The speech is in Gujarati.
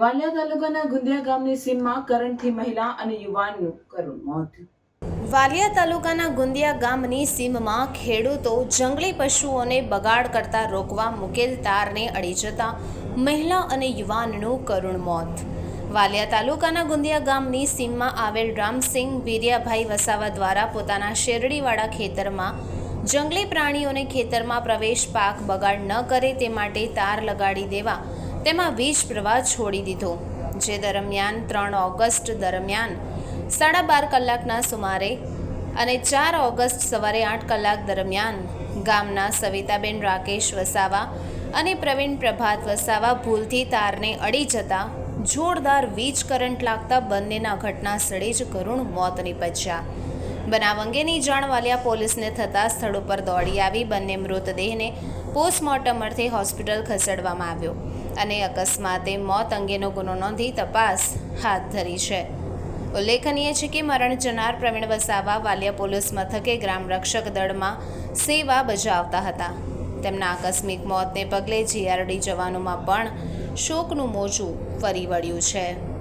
વાલિયા તાલુકાના ગુંદિયા ગામની સીમમાં કરંટથી મહિલા અને યુવાનનું કરુણ મોત. વાલિયા તાલુકાના ગુંદિયા ગામની સીમમાં ખેડૂતો, જંગલી પશુઓને બગાડ કરતા રોકવા મુકેલ તારને અડી જતા મહિલા અને યુવાનનું કરુણ મોત. વાલિયા તાલુકાના ગુંદિયા ગામની સીમમાં આવેલ રામસિંહ વીર્યાભાઈ વસાવા દ્વારા પોતાના શેરડીવાળા ખેતરમાં જંગલી પ્રાણીઓને ખેતરમાં પ્રવેશ પાક બગાડ ન કરે તે માટે તાર લગાડી દેવા તેમાં વીજ પ્રવાહ છોડી દીધો, જે દરમિયાન ત્રણ ઓગસ્ટ દરમિયાન સાડા બાર કલાકના સુમારે અને ચાર ઓગસ્ટ સવારે આઠ કલાક દરમિયાન ગામના સવિતાબેન રાકેશ વસાવા અને પ્રવીણ પ્રભાત વસાવા ભૂલથી તારને અડી જતા જોરદાર વીજ કરંટ લાગતા બંનેના ઘટના સ્થળે જ કરુણ મોત નીપજ્યા. બનાવ અંગેની જાણ વાલિયા પોલીસને થતાં સ્થળ ઉપર દોડી આવી બંને મૃતદેહને પોસ્ટમોર્ટમ અર્થે હોસ્પિટલ ખસેડવામાં આવ્યો અને અકસ્માતે મોત અંગેનો ગુનો નોંધી તપાસ હાથ ધરી છે. ઉલ્લેખનીય છે કે મરણ જનાર પ્રવીણ વસાવા વાલિયા પોલીસ મથકે ગ્રામ રક્ષક દળમાં સેવા બજાવતા હતા. તેમના આકસ્મિક મોતને પગલે જીઆરડી જવાનોમાં પણ શોકનું મોજું ફરી વળ્યું છે.